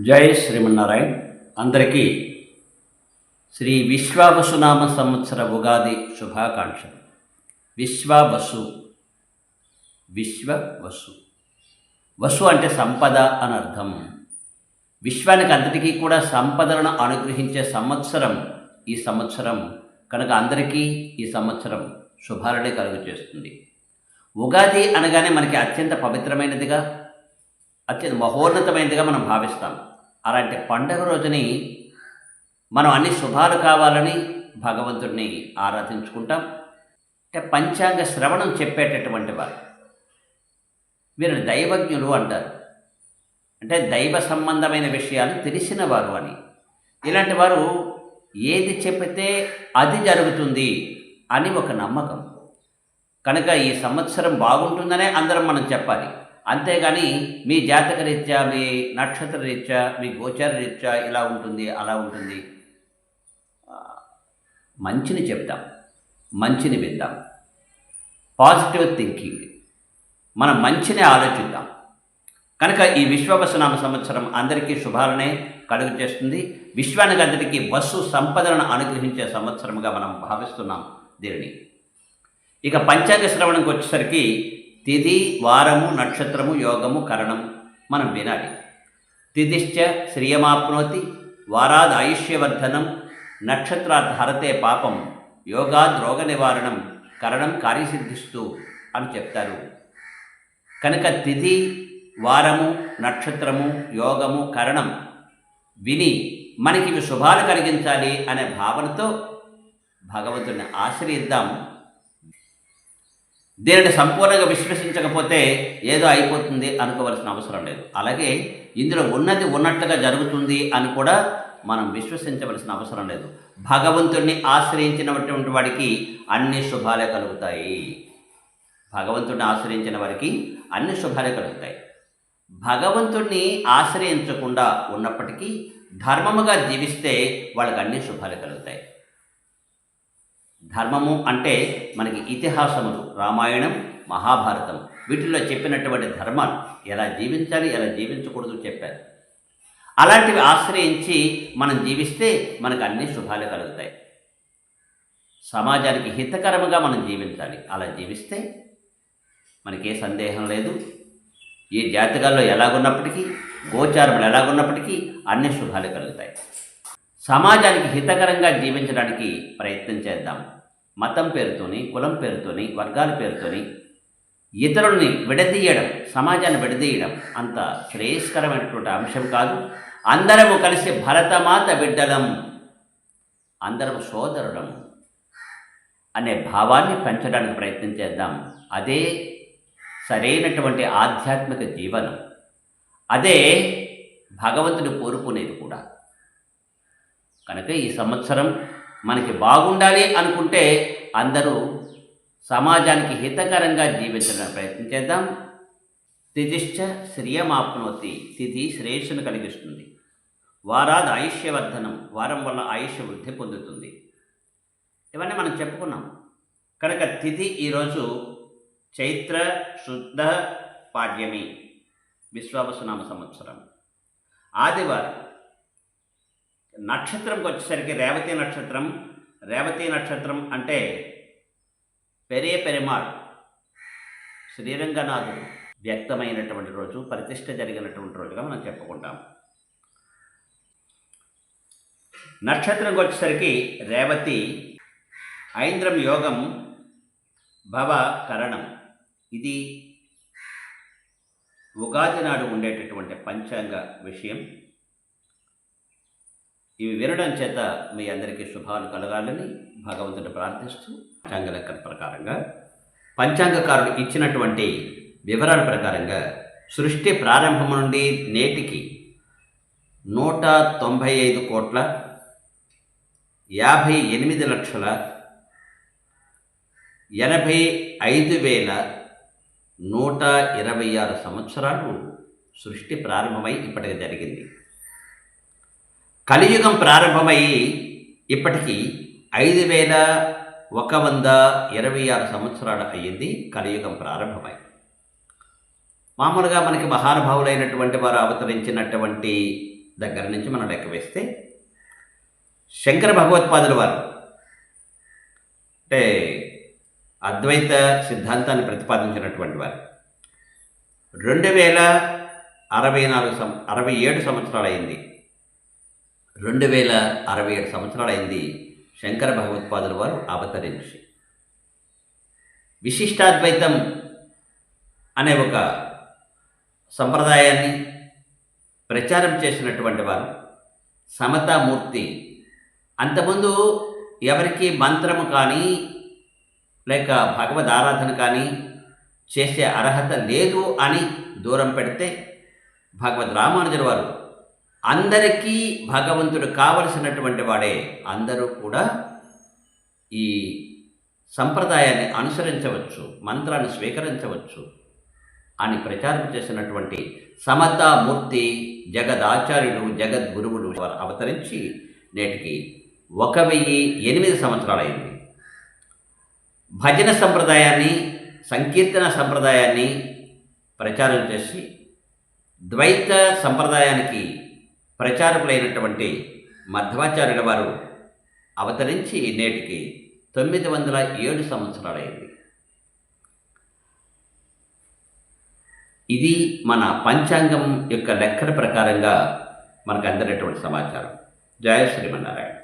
జై శ్రీమన్నారాయణ. అందరికీ శ్రీ విశ్వావసునామ సంవత్సర ఉగాది శుభాకాంక్షలు. విశ్వావసు విశ్వవసు. వసు అంటే సంపద అని అర్థం. విశ్వానికి అంతటికీ కూడా సంపదలను అనుగ్రహించే సంవత్సరం ఈ సంవత్సరం. కనుక అందరికీ ఈ సంవత్సరం శుభాలనే కలుగు చేస్తుంది ఉగాది అనగానే మనకి అత్యంత పవిత్రమైనదిగా అత్యంత మహోన్నతమైనదిగా మనం భావిస్తాం. అలాంటి పండగ రోజుని మనం అన్ని శుభాలు కావాలని భగవంతుడిని ఆరాధించుకుంటాం. అంటే పంచాంగ శ్రవణం చెప్పేటటువంటి వారు. వీరిని దైవజ్ఞులు అంటారు. అంటే దైవ సంబంధమైన విషయాలు తెలిసిన వారు అని. ఇలాంటి వారు ఏది చెబితే అది జరుగుతుంది అని ఒక నమ్మకం. కనుక ఈ సంవత్సరం బాగుంటుందనే అందరం మనం చెప్పాలి. అంతేగాని మీ జాతక రీత్యా మీ నక్షత్ర రీత్యా మీ గోచార రీత్యా ఇలా ఉంటుంది అలా ఉంటుంది. మంచిని చెప్తాం మంచిని విద్దాం పాజిటివ్ థింకింగ్ మనం మంచిని ఆలోచిద్దాం. కనుక ఈ విశ్వవసనామ సంవత్సరం అందరికీ శుభాలనే కలుగు చేస్తుంది. విశ్వానికి అందరికీ బస్సు సంపదలను అనుగ్రహించే సంవత్సరంగా మనం భావిస్తున్నాం దీనిని. ఇక పంచాంగ శ్రవణంకి వచ్చేసరికి తిథి వారము నక్షత్రము యోగము కరణం మనం వినాలి. తిథిశ్చ శ్రియమాప్నోతి వారాద్ ఆయుష్యవర్ధనం నక్షత్రాత్ హరతే పాపం యోగాద్ రోగ నివారణం కరణం కార్యసిద్ధిస్తూ అని చెప్తారు. కనుక తిథి వారము నక్షత్రము యోగము కరణం విని మనకి ఇవి శుభాలు కలిగించాలి అనే భావనతో భగవంతుని ఆశ్రయిద్దాం. దీనిని సంపూర్ణంగా విశ్వసించకపోతే ఏదో అయిపోతుంది అనుకోవలసిన అవసరం లేదు. అలాగే ఇందులో ఉన్నది ఉన్నట్టుగా జరుగుతుంది అని కూడా మనం విశ్వసించవలసిన అవసరం లేదు. భగవంతుణ్ణి ఆశ్రయించినటువంటి వాడికి అన్ని శుభాలే కలుగుతాయి. భగవంతుడిని ఆశ్రయించిన వారికి అన్ని శుభాలే కలుగుతాయి. భగవంతుడిని ఆశ్రయించకుండా ఉన్నప్పటికీ ధర్మముగా జీవిస్తే వాళ్ళకి అన్ని శుభాలు కలుగుతాయి. ధర్మము అంటే మనకి ఇతిహాసములు రామాయణం మహాభారతం. వీటిల్లో చెప్పినటువంటి ధర్మాలు ఎలా జీవించాలి ఎలా జీవించకూడదు చెప్పారు. అలాంటివి ఆశ్రయించి మనం జీవిస్తే మనకు అన్ని శుభాలు కలుగుతాయి. సమాజానికి హితకరముగా మనం జీవించాలి. అలా జీవిస్తే మనకే సందేహం లేదు. ఈ జాతకాల్లో ఎలాగున్నప్పటికీ గోచారములు ఎలాగున్నప్పటికీ అన్ని శుభాలు కలుగుతాయి. సమాజానికి హితకరంగా జీవించడానికి ప్రయత్నం చేద్దాం. మతం పేరుతోని కులం పేరుతోని వర్గాల పేరుతోని ఇతరుల్ని విడదీయడం సమాజాన్ని విడదీయడం అంత శ్రేయస్కరమైనటువంటి అంశం కాదు. అందరము కలిసి భరతమాత బిడ్డలం అందరం సోదరులం అనే భావాన్ని పెంచడానికి ప్రయత్నం చేద్దాం. అదే సరైనటువంటి ఆధ్యాత్మిక జీవనం. అదే భగవంతుడు కోరుకునేది కూడా. కనుక ఈ సంవత్సరం మనకి బాగుండాలి అనుకుంటే అందరూ సమాజానికి హితకరంగా జీవించడానికి ప్రయత్నం చేద్దాం. తిథిశ్చ శ్రియమాప్నోతి. తిథి శ్రేయస్సును కలిగిస్తుంది. వారాది ఆయుష్యవర్ధనం వారం వల్ల ఆయుష్ వృద్ధి పొందుతుంది. ఇవన్నీ మనం చెప్పుకున్నాం. కనుక తిథి ఈరోజు చైత్ర శుద్ధ పాడ్యమి. విశ్వావసునామ సంవత్సరం. ఆదివారం. నక్షత్రంకి వచ్చేసరికి రేవతి నక్షత్రం రేవతి నక్షత్రం అంటే పెరే పెరిమాడ్ శ్రీరంగనాథుడు వ్యక్తమైనటువంటి రోజు ప్రతిష్ట జరిగినటువంటి రోజుగా మనం చెప్పుకుంటాం. నక్షత్రంకి వచ్చేసరికి రేవతి ఐంద్రం యోగం భవ కరణం. ఇది ఉగాది నాడు ఉండేటటువంటి పంచాంగ విషయం. ఇవి వినడం చేత మీ అందరికీ శుభాలు కలగాలని భగవంతుని ప్రార్థిస్తూ పంచాంగ లెక్కల ప్రకారంగా పంచాంగకారుడు ఇచ్చినటువంటి వివరాల ప్రకారంగా సృష్టి ప్రారంభం నుండి నేటికి నూట తొంభై ఐదు కోట్ల యాభై ఎనిమిది లక్షల ఎనభై ఐదు వేల నూట ఇరవై ఆరు సంవత్సరాలు సృష్టి ప్రారంభమై ఇప్పటికి జరిగింది. కలియుగం ప్రారంభమై ఇప్పటికి ఐదు వేల ఒక వంద ఇరవై ఆరు సంవత్సరాలు అయ్యింది కలియుగం ప్రారంభమై. మామూలుగా మనకి మహానుభావులైనటువంటి వారు అవతరించినటువంటి దగ్గర నుంచి మనం లెక్క వేస్తే శంకర భగవత్పాదుల వారు. అంటే అద్వైత సిద్ధాంతాన్ని ప్రతిపాదించినటువంటి వారు. రెండు వేల అరవై నాలుగు సం అరవై ఏడు సంవత్సరాలు అయింది రెండు వేల అరవై ఏడు సంవత్సరాలు అయింది శంకర భగవత్పాదుల వారు అవతరించి. విశిష్టాద్వైతం అనే ఒక సంప్రదాయాన్ని ప్రచారం చేసినటువంటి వారు సమతామూర్తి. అంతకుముందు ఎవరికి మంత్రము కానీ లేక భగవద్ ఆరాధన కానీ చేసే అర్హత లేదు అని దూరం పెడితే భగవద్ రామానుజుల వారు అందరికీ భగవంతుడు కావలసినటువంటి వాడే అందరూ కూడా ఈ సంప్రదాయాన్ని అనుసరించవచ్చు మంత్రాన్ని స్వీకరించవచ్చు అని ప్రచారం చేసినటువంటి సమతామూర్తి జగదాచార్యుడు జగద్గురువులు వారు అవతరించి నేటికి ఒక వెయ్యి ఎనిమిది సంవత్సరాలైంది. భజన సంప్రదాయాన్ని సంకీర్తన సంప్రదాయాన్ని ప్రచారం చేసి ద్వైత సంప్రదాయానికి ప్రచారకులైనటువంటి మధ్వాచార్యుల వారు అవతరించి నేటికి తొమ్మిది వందల ఏడు సంవత్సరాలైంది. ఇది మన పంచాంగం యొక్క లెక్కల ప్రకారంగా మనకు అందినటువంటి సమాచారం. జయ శ్రీమన్నారాయణ.